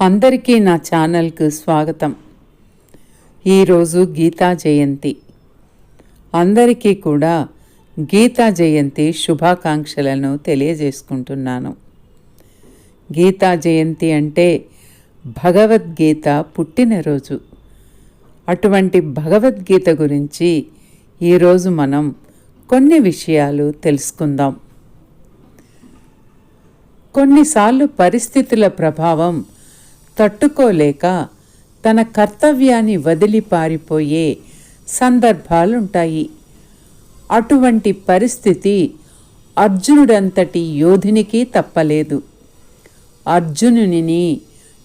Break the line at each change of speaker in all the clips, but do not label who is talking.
అందరికీ నా ఛానల్కు స్వాగతం. ఈరోజు గీతా జయంతి. అందరికీ కూడా గీతా జయంతి శుభాకాంక్షలను తెలియజేసుకుంటున్నాను. గీతా జయంతి అంటే భగవద్గీత పుట్టినరోజు. అటువంటి భగవద్గీత గురించి ఈరోజు మనం కొన్ని విషయాలు తెలుసుకుందాం. కొన్నిసార్లు పరిస్థితుల ప్రభావం తట్టుకోలేక తన కర్తవ్యాన్ని వదిలి పారిపోయే సందర్భాలుంటాయి. అటువంటి పరిస్థితి అర్జునుడంతటి యోధునికి తప్పలేదు. అర్జునునిని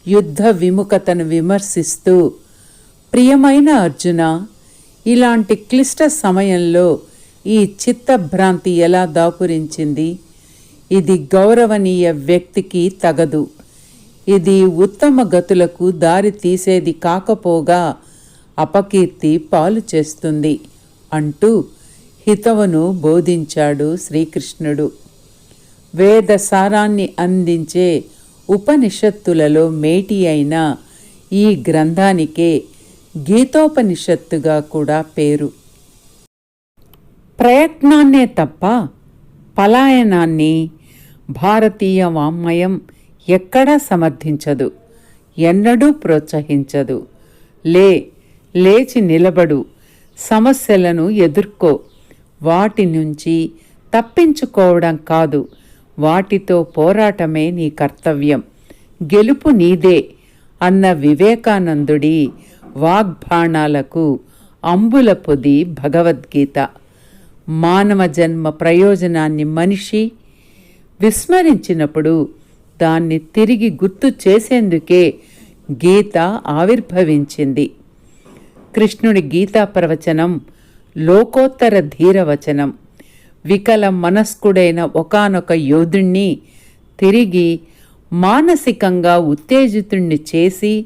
యుద్ధ విముఖతను విమర్శిస్తూ ప్రియమైన అర్జున ఇలాంటి క్లిష్ట సమయంలో ఈ చిత్తభ్రాంతి ఎలా దాపురించింది? ఇది గౌరవనీయ వ్యక్తికి తగదు. ఇది ఉత్తమ గతులకు దారి తీసేది కాకపోగా అపకీర్తి పాలు చేస్తుంది అంటూ హితవును బోధించాడు శ్రీకృష్ణుడు. వేద సారాన్ని అందించే ఉపనిషత్తులలో మేటి అయిన ఈ గ్రంథానికే గీతోపనిషత్తుగా కూడా పేరు. ప్రయత్నాన్నే తప్ప పలాయనాన్ని భారతీయ వాంగ్మయం ఎక్కడా సమర్థించదు ఎన్నడూ ప్రోత్సహించదు. లే లేచి నిలబడు సమస్యలను ఎదుర్కో. వాటి నుంచి తప్పించుకోవడం కాదు వాటితో పోరాటమే నీ కర్తవ్యం. గెలుపు నీదే అన్న వివేకానందుడి వాగ్బాణాలకు అంబుల పొది భగవద్గీత. మానవ జన్మ ప్రయోజనాన్ని మనిషి విస్మరించినప్పుడు దాన్ని తిరిగి గుర్తు చేసేందుకే గీత ఆవిర్భవించింది. కృష్ణుడి గీతా ప్రవచనం లోకోత్తర ధీరవచనం వికల మనస్కుడైన ఒకనొక యోధుణ్ణి తిరిగి మానసికంగా ఉత్తేజితుణ్ణి చేసి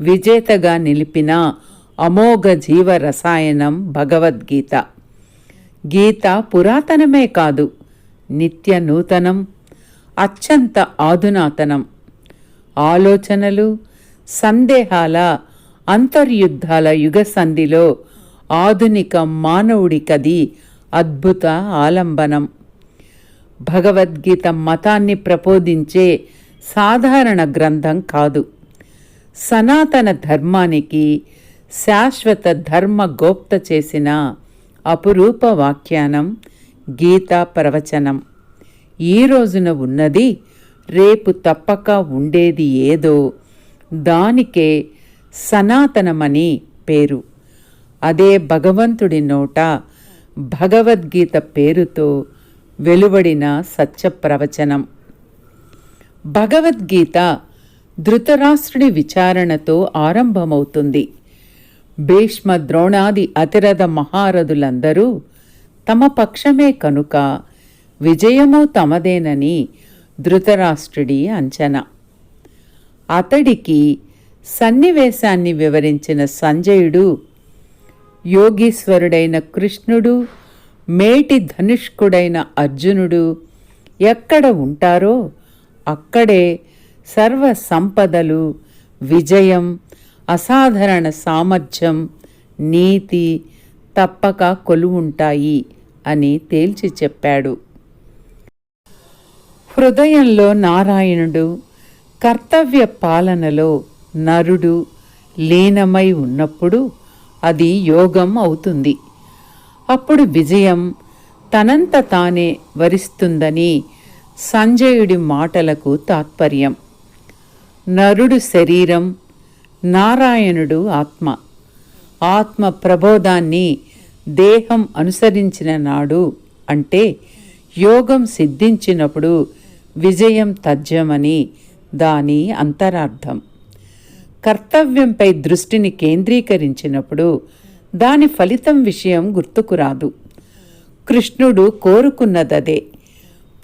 విజేతగా నిలిపిన అమోఘ జీవ రసాయనం భగవద్గీత. గీత పురాతనమే కాదు నిత్య నూతనం అత్యంత ఆధునాతనం. ఆలోచనలు సందేహాల అంతర్యుద్ధాల యుగ సంధిలో ఆధునిక మానవుడికది అద్భుత ఆలంబనం. భగవద్గీత మతాన్ని ప్రబోధించే సాధారణ గ్రంథం కాదు. సనాతన ధర్మానికి శాశ్వత ధర్మ గోప్త చేసిన అపురూప వాఖ్యానం గీతా ప్రవచనం. ఈ రోజున ఉన్నది. రేపు తప్పక ఉండేది ఏదో. దానికే సనాతనమని పేరు. అదే భగవంతుడి నోట భగవద్గీత పేరుతో వెలువడిన సత్య ప్రవచనం భగవద్గీత ధృతరాష్ట్రుడి విచారణతో ఆరంభమవుతుంది. భీష్మ ద్రోణాది అతిరథ మహారథులందరూ తమ పక్షమే కనుక విజయము తమదేనని ధృతరాష్ట్రుడి అంచనా. అతడికి సన్నివేశాన్ని వివరించిన సంజయుడు యోగీశ్వరుడైన కృష్ణుడు మేటి ధనుష్కుడైన అర్జునుడు ఎక్కడ ఉంటారో అక్కడే సర్వ సంపదలు విజయం అసాధారణ సామర్థ్యం నీతి తప్పక కొలువుంటాయి అని తేల్చి చెప్పాడు. హృదయంలో నారాయణుడు కర్తవ్య పాలనలో నరుడు లీనమై ఉన్నప్పుడు అది యోగం అవుతుంది. అప్పుడు విజయం తనంత తానే వరిస్తుందని సంజయుడి మాటలకు తాత్పర్యం. నరుడు శరీరం నారాయణుడు ఆత్మ. ఆత్మ ప్రబోధాన్ని దేహం అనుసరించిన నాడు అంటే యోగం సిద్ధించినప్పుడు విజయం తథ్యమని దాని అంతరార్థం. కర్తవ్యంపై దృష్టిని కేంద్రీకరించినప్పుడు దాని ఫలితం విషయం గుర్తుకురాదు కృష్ణుడు కోరుకున్నదదే.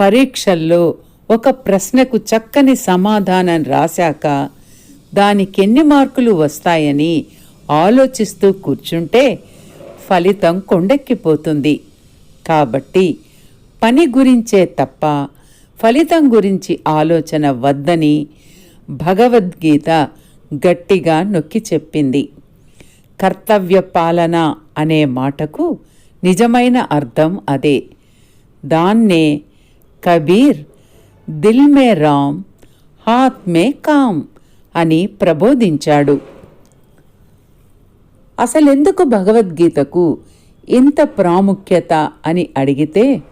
పరీక్షల్లో ఒక ప్రశ్నకు చక్కని సమాధానం రాశాక దానికెన్ని మార్కులు వస్తాయని ఆలోచిస్తూ కూర్చుంటే ఫలితం కొండెక్కిపోతుంది. కాబట్టి పని గురించే తప్ప ఫలితం గురించి ఆలోచన వద్దని భగవద్గీత గట్టిగా నొక్కి చెప్పింది. కర్తవ్య పాలన అనే మాటకు నిజమైన అర్థం అదే. దాన్నే కబీర్ దిల్ మే రామ్ హాత్ మే కామ్ అని ప్రబోధించాడు. అసలెందుకు భగవద్గీతకు ఇంత ప్రాముఖ్యత అని అడిగితే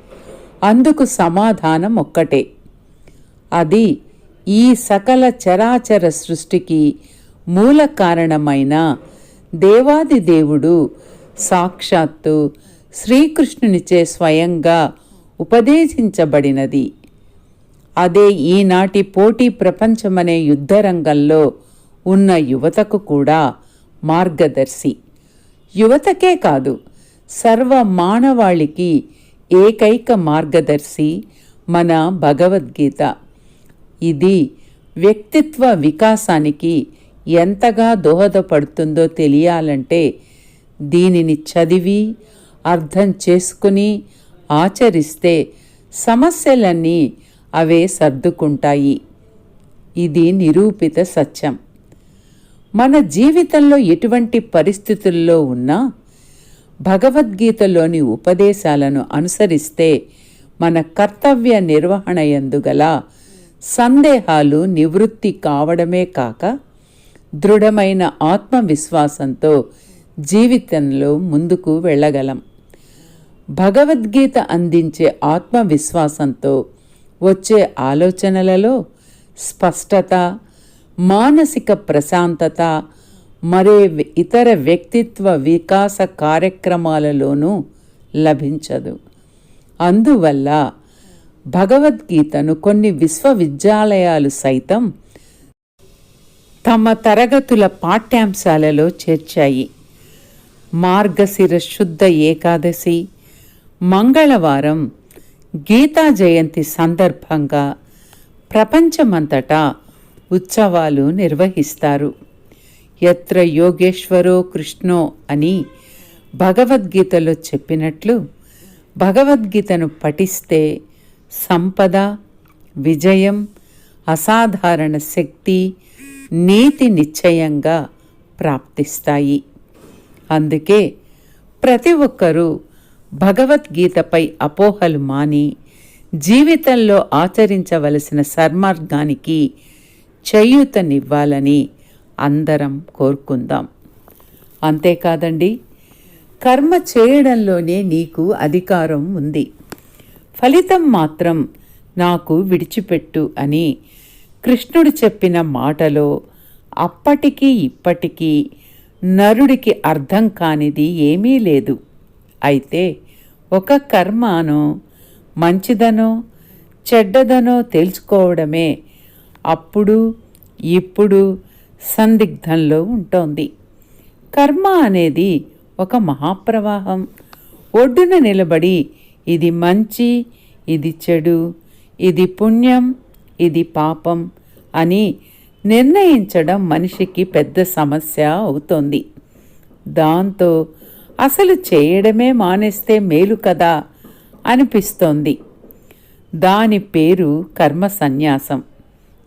అందుకు సమాధానం ఒక్కటే. అది ఈ సకల చరాచర సృష్టికి మూల కారణమైన దేవాది దేవుడు సాక్షాత్తు శ్రీకృష్ణునిచే స్వయంగా ఉపదేశించబడినది. అదే ఈనాటి పోటీ ప్రపంచమనే యుద్ధరంగంలో ఉన్న యువతకు కూడా మార్గదర్శి. యువతకే కాదు సర్వ మానవాళికి ఏకైక మార్గదర్శి మన భగవద్గీత. ఇది వ్యక్తిత్వ వికాసానికి ఎంతగా దోహదపడుతుందో తెలియాలంటే దీనిని చదివి అర్థం చేసుకుని ఆచరిస్తే సమస్యలన్నీ అవే సర్దుకుంటాయి. ఇది నిరూపిత సత్యం. మన జీవితంలో ఎటువంటి పరిస్థితుల్లో ఉన్నా భగవద్గీతలోని ఉపదేశాలను అనుసరిస్తే మన కర్తవ్య నిర్వహణ ఎందుగల సందేహాలు నివృత్తి కావడమే కాక దృఢమైన ఆత్మవిశ్వాసంతో జీవితంలో ముందుకు వెళ్ళగలం. భగవద్గీత అందించే ఆత్మవిశ్వాసంతో వచ్చే ఆలోచనలలో స్పష్టత మానసిక ప్రశాంతత మరే ఇతర వ్యక్తిత్వ వికాస కార్యక్రమాలలోనూ లభించదు. అందువల్ల భగవద్గీతను కొన్ని విశ్వవిద్యాలయాలు సైతం తమ తరగతుల పాఠ్యాంశాలలో చేర్చాయి. మార్గశిర శుద్ధ ఏకాదశి మంగళవారం గీతా జయంతి సందర్భంగా ప్రపంచమంతటా ఉత్సవాలు నిర్వహిస్తారు. ఎత్ర యోగేశ్వరో కృష్ణో అని భగవద్గీతలో చెప్పినట్లు భగవద్గీతను పఠిస్తే సంపద విజయం అసాధారణ శక్తి నీతి నిశ్చయంగా ప్రాప్తిస్తాయి. అందుకే ప్రతి ఒక్కరూ భగవద్గీతపై అపోహలు మాని జీవితంలో ఆచరించవలసిన సన్మార్గానికి చేయూతనివ్వాలని అందరం కోరుకుందాం. అంతేకాదండి కర్మ చేయడంలోనే నీకు అధికారం ఉంది. ఫలితం మాత్రం నాకు విడిచిపెట్టు అని కృష్ణుడు చెప్పిన మాటలో అప్పటికీ ఇప్పటికీ నరుడికి అర్థం కానిది ఏమీ లేదు. అయితే ఒక కర్మను మంచిదనో చెడ్డదనో తెలుసుకోవడమే అప్పుడు ఇప్పుడు సందిగ్ధంలో ఉంటోంది. కర్మ అనేది ఒక మహాప్రవాహం. ఒడ్డున నిలబడి ఇది మంచి ఇది చెడు ఇది పుణ్యం ఇది పాపం అని నిర్ణయించడం మనిషికి పెద్ద సమస్య అవుతోంది. దాంతో అసలు చేయడమే మానేస్తే మేలు కదా అనిపిస్తోంది. దాని పేరు కర్మ సన్యాసం.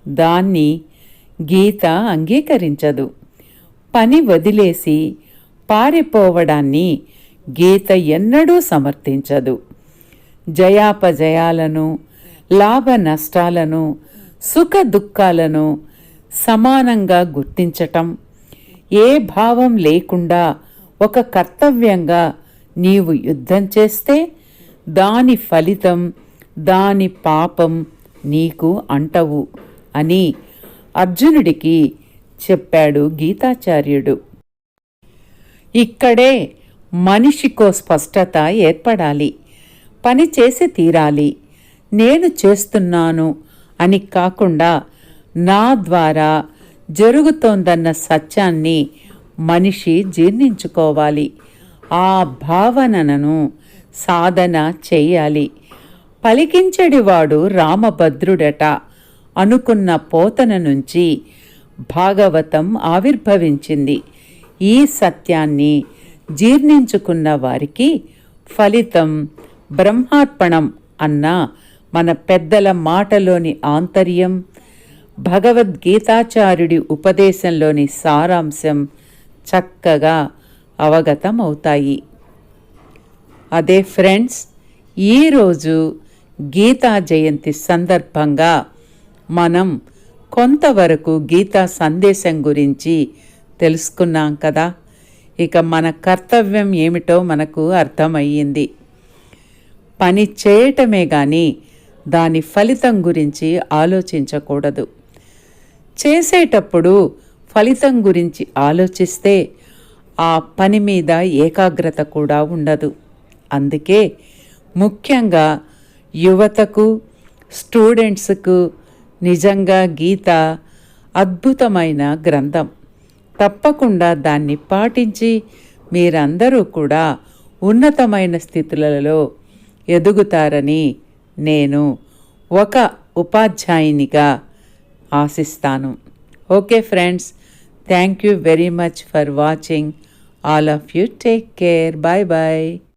దాన్ని గీత అంగీకరించదు. పని వదిలేసి పారిపోవడాన్ని గీత ఎన్నడూ సమర్థించదు. జయాపజయాలను లాభ నష్టాలను సుఖ దుఃఖాలను సమానంగా గుర్తించటం ఏ భావం లేకుండా ఒక కర్తవ్యంగా నీవు యుద్ధం చేస్తే దాని ఫలితం దాని పాపం నీకు అంటవు అని అర్జునుడికి చెప్పాడు గీతాచార్యుడు. ఇక్కడే మనిషికో స్పష్టత ఏర్పడాలి. పని చేసి తీరాలి. నేను చేస్తున్నాను అని కాకుండా నా ద్వారా జరుగుతోందన్న సత్యాన్ని మనిషి జీర్ణించుకోవాలి. ఆ భావనను సాధన చేయాలి. పలికించడివాడు రామభద్రుడట. అనుకున్న పోతన నుంచి భాగవతం ఆవిర్భవించింది. ఈ సత్యాన్ని జీర్ణించుకున్న వారికి ఫలితం బ్రహ్మార్పణం అన్న మన పెద్దల మాటలోని ఆంతర్యం భగవద్గీతాచార్యుడి ఉపదేశంలోని సారాంశం చక్కగా అవగతమవుతాయి. అదే ఫ్రెండ్స్ ఈరోజు గీతా జయంతి సందర్భంగా మనం కొంతవరకు గీతా సందేశం గురించి తెలుసుకున్నాం కదా. ఇక మన కర్తవ్యం ఏమిటో మనకు అర్థమయ్యింది. పని చేయటమే కానీ దాని ఫలితం గురించి ఆలోచించకూడదు. చేసేటప్పుడు ఫలితం గురించి ఆలోచిస్తే ఆ పని మీద ఏకాగ్రత కూడా ఉండదు. అందుకే ముఖ్యంగా యువతకు స్టూడెంట్స్కు నిజంగా గీత అద్భుతమైన గ్రంథం. తప్పకుండా దాన్ని పాటించి మీరందరూ కూడా ఉన్నతమైన స్థితులలో ఎదుగుతారని నేను ఒక ఉపాధ్యాయునిగా ఆశిస్తాను. Okay friends thank you very much for watching. All of you take care bye bye